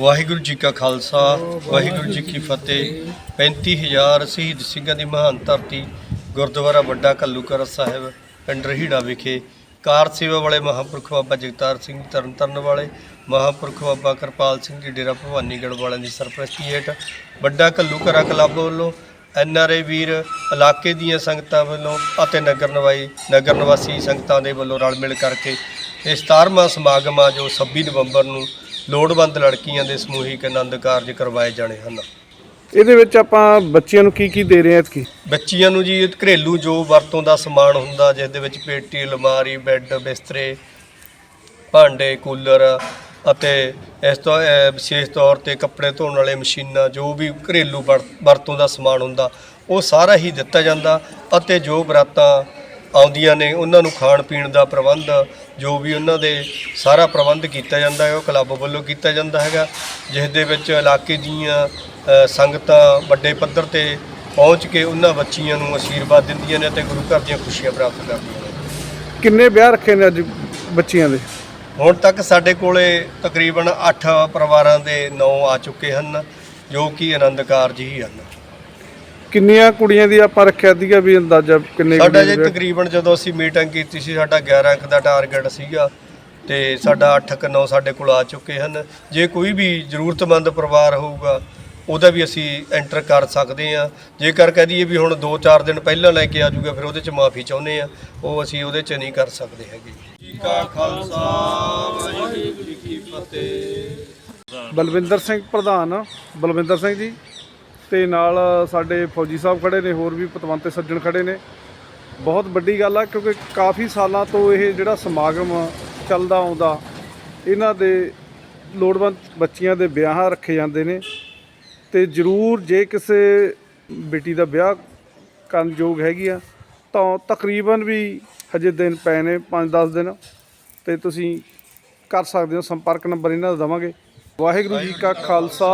ਵਾਹਿਗੁਰੂ ਜੀ ਕਾ ਖਾਲਸਾ, ਵਾਹਿਗੁਰੂ ਜੀ ਕੀ ਫਤਿਹ। 35000 ਸ਼ਹੀਦ ਸਿੰਘਾਂ ਦੀ ਮਹਾਨ ਧਰਤੀ, ਗੁਰਦੁਆਰਾ ਵੱਡਾ ਕੱਲੂਕਰ ਸਾਹਿਬ, ਪਿੰਡ ਰਹੀੜਾ ਵਿਖੇ। ਕਾਰ ਸੇਵਾ ਵਾਲੇ ਮਹਾਂਪੁਰਖ ਬਾਬਾ ਜਗਤਾਰ ਸਿੰਘ, ਤਰਨਤਾਰਨ ਵਾਲੇ ਮਹਾਂਪੁਰਖ ਬਾਬਾ ਕਿਰਪਾਲ ਸਿੰਘ ਜੀ, ਡੇਰਾ ਭਵਾਨੀਗੜ੍ਹ ਵਾਲਿਆਂ ਦੀ ਸਰਪ੍ਰਸਤੀ ਹੇਠ ਵੱਡਾ ਕੱਲੂਕਰਾ ਕਲੱਬ ਵੱਲੋਂ ਐਨਆਰਏ ਵੀਰ ਇਲਾਕੇ ਦੀਆਂ ਸੰਗਤਾਂ ਵੱਲੋਂ ਅਤੇ ਨਗਰ ਨਿਵਾਈ, ਨਗਰ ਨਿਵਾਸੀ ਸੰਗਤਾਂ ਦੇ ਵੱਲੋਂ ਰਲ ਮਿਲ ਕਰਕੇ ਇਹ 17ਵਾਂ ਸਮਾਗਮ ਆ ਜੋ 26 ਨਵੰਬਰ ਨੂੰ ਲੋੜਵੰਦ ਲੜਕੀਆਂ ਦੇ ਸਮੂਹਿਕ ਆਨੰਦ ਕਾਰਜ ਕਰਵਾਏ ਜਾਣੇ ਹਨ। ਇਹਦੇ ਵਿੱਚ ਆਪਾਂ ਬੱਚਿਆਂ ਨੂੰ ਕੀ ਕੀ ਦੇ ਰਹੇ ਹਾਂ ਇਤਕੀ? ਬੱਚੀਆਂ ਨੂੰ ਜੀ ਘਰੇਲੂ ਜੋ ਵਰਤੋਂ ਦਾ ਸਮਾਨ ਹੁੰਦਾ ਜਿਸ ਦੇ ਵਿੱਚ ਪੇਟੀ ਅਲਮਾਰੀ ਬੈੱਡ ਬਿਸਤਰੇ ਭਾਂਡੇ ਕੂਲਰ ਅਤੇ ਇਸ ਤੋਂ ਵਿਸ਼ੇਸ਼ ਤੌਰ ਤੇ ਕੱਪੜੇ ਧੋਣ ਵਾਲੇ ਮਸ਼ੀਨਾਂ ਜੋ ਵੀ ਘਰੇਲੂ ਵਰ- ਵਰਤੋਂ ਦਾ ਸਮਾਨ ਹੁੰਦਾ ਉਹ ਸਾਰਾ ਹੀ ਦਿੱਤਾ ਜਾਂਦਾ ਅਤੇ ਜੋ ਬਰਾਤਾਂ ਆਉਂਦੀਆਂ ਨੇ ਉਹਨਾਂ ਨੂੰ ਖਾਣ ਪੀਣ ਦਾ ਪ੍ਰਬੰਧ ਜੋ ਵੀ ਉਹਨਾਂ ਦੇ ਸਾਰਾ ਪ੍ਰਬੰਧ ਕੀਤਾ ਜਾਂਦਾ ਹੈ ਉਹ ਕਲੱਬ ਵੱਲੋਂ ਕੀਤਾ ਜਾਂਦਾ ਹੈਗਾ ਜਿਸ ਦੇ ਵਿੱਚ ਇਲਾਕੇ ਦੀਆਂ ਸੰਗਤਾਂ ਵੱਡੇ ਪੱਧਰ ਤੇ ਪਹੁੰਚ ਕੇ ਉਹਨਾਂ ਬੱਚੀਆਂ ਨੂੰ ਆਸ਼ੀਰਵਾਦ ਦਿੰਦੀਆਂ ਨੇ ਅਤੇ ਗੁਰੂ ਘਰ ਦੀਆਂ ਖੁਸ਼ੀਆਂ ਪ੍ਰਾਪਤ ਕਰਦੀਆਂ ਨੇ। ਕਿੰਨੇ ਵਿਆਹ ਰੱਖੇ ਨੇ ਅੱਜ ਬੱਚਿਆਂ ਦੇ? ਹੁਣ ਤੱਕ ਸਾਡੇ ਕੋਲੇ ਤਕਰੀਬਨ 8 ਪਰਿਵਾਰਾਂ ਦੇ ਨਾਂ ਆ ਚੁੱਕੇ ਹਨ ਜੋ ਕਿ ਆਨੰਦ ਕਾਰਜ ਹੀ ਹਨ। ਕਿੰਨੀਆਂ ਕੁੜੀਆਂ ਦੀ ਆਪਾਂ ਰੱਖਿਆ ਸੀਗਾ ਵੀ ਅੰਦਾਜ਼ਾ ਕਿੰਨੇ ਸਾਡਾ ਜੇ? ਤਕਰੀਬਨ ਜਦੋਂ ਅਸੀਂ ਮੀਟਿੰਗ ਕੀਤੀ ਸੀ ਸਾਡਾ 11 ਅੰਕ ਦਾ ਟਾਰਗੇਟ ਸੀਗਾ ਤੇ ਸਾਡਾ 8 ਕ 9 ਸਾਡੇ ਕੋਲ ਆ ਚੁੱਕੇ ਹਨ। ਜੇ ਕੋਈ ਵੀ ਜ਼ਰੂਰਤਮੰਦ ਪਰਿਵਾਰ ਹੋਊਗਾ ਉਹਦਾ ਵੀ ਅਸੀਂ ਐਂਟਰ ਕਰ ਸਕਦੇ ਹਾਂ। ਜੇਕਰ ਕਹਿ ਦਈਏ ਵੀ ਹੁਣ 2-4 ਦਿਨ ਪਹਿਲਾਂ ਲੈ ਕੇ ਆ ਜਾਊਗਾ ਫਿਰ ਉਹਦੇ 'ਚ ਮਾਫੀ ਚਾਹੁੰਦੇ ਆ ਉਹ ਅਸੀਂ ਉਹਦੇ 'ਚ ਨਹੀਂ ਕਰ ਸਕਦੇ ਹੈਗੇ। ਜੀ ਕਾ ਖਾਲਸਾ ਵਾਹਿਗੁਰੂ ਜੀ ਕੀ ਫਤਿਹ। ਬਲਵਿੰਦਰ ਸਿੰਘ ਪ੍ਰਧਾਨ ਬਲਵਿੰਦਰ ਸਿੰਘ ਜੀ। ਤੇ ਨਾਲ ਸਾਡੇ ਫੌਜੀ ਸਾਹਿਬ ਖੜੇ ਨੇ, ਹੋਰ ਵੀ ਪਤਵੰਤੇ ਸੱਜਣ ਖੜੇ ਨੇ। ਬਹੁਤ ਵੱਡੀ ਗੱਲ ਆ, ਕਿਉਂਕਿ ਕਾਫੀ ਸਾਲਾਂ ਤੋਂ ਇਹ ਜਿਹੜਾ ਸਮਾਗਮ ਚੱਲਦਾ ਆਉਂਦਾ, ਇਹਨਾਂ ਦੇ ਲੋੜਵੰਦ ਬੱਚੀਆਂ ਦੇ ਵਿਆਹ ਰੱਖੇ ਜਾਂਦੇ ਨੇ। ਤੇ ਜ਼ਰੂਰ ਜੇ ਕਿਸੇ ਬੇਟੀ ਦਾ ਵਿਆਹ ਕਰਨ ਯੋਗ ਹੈਗੀ ਆ, ਤਾਂ ਤਕਰੀਬਨ ਵੀ ਹਜੇ ਦਿਨ ਪਏ ਨੇ 5-10 ਦਿਨ। ਤੇ ਤੁਸੀਂ ਕਰ ਸਕਦੇ ਹੋ, ਸੰਪਰਕ ਨੰਬਰ ਇਹਨਾਂ ਦਾ ਦਵਾਂਗੇ। ਵਾਹਿਗੁਰੂ ਜੀ ਕਾ ਖਾਲਸਾ।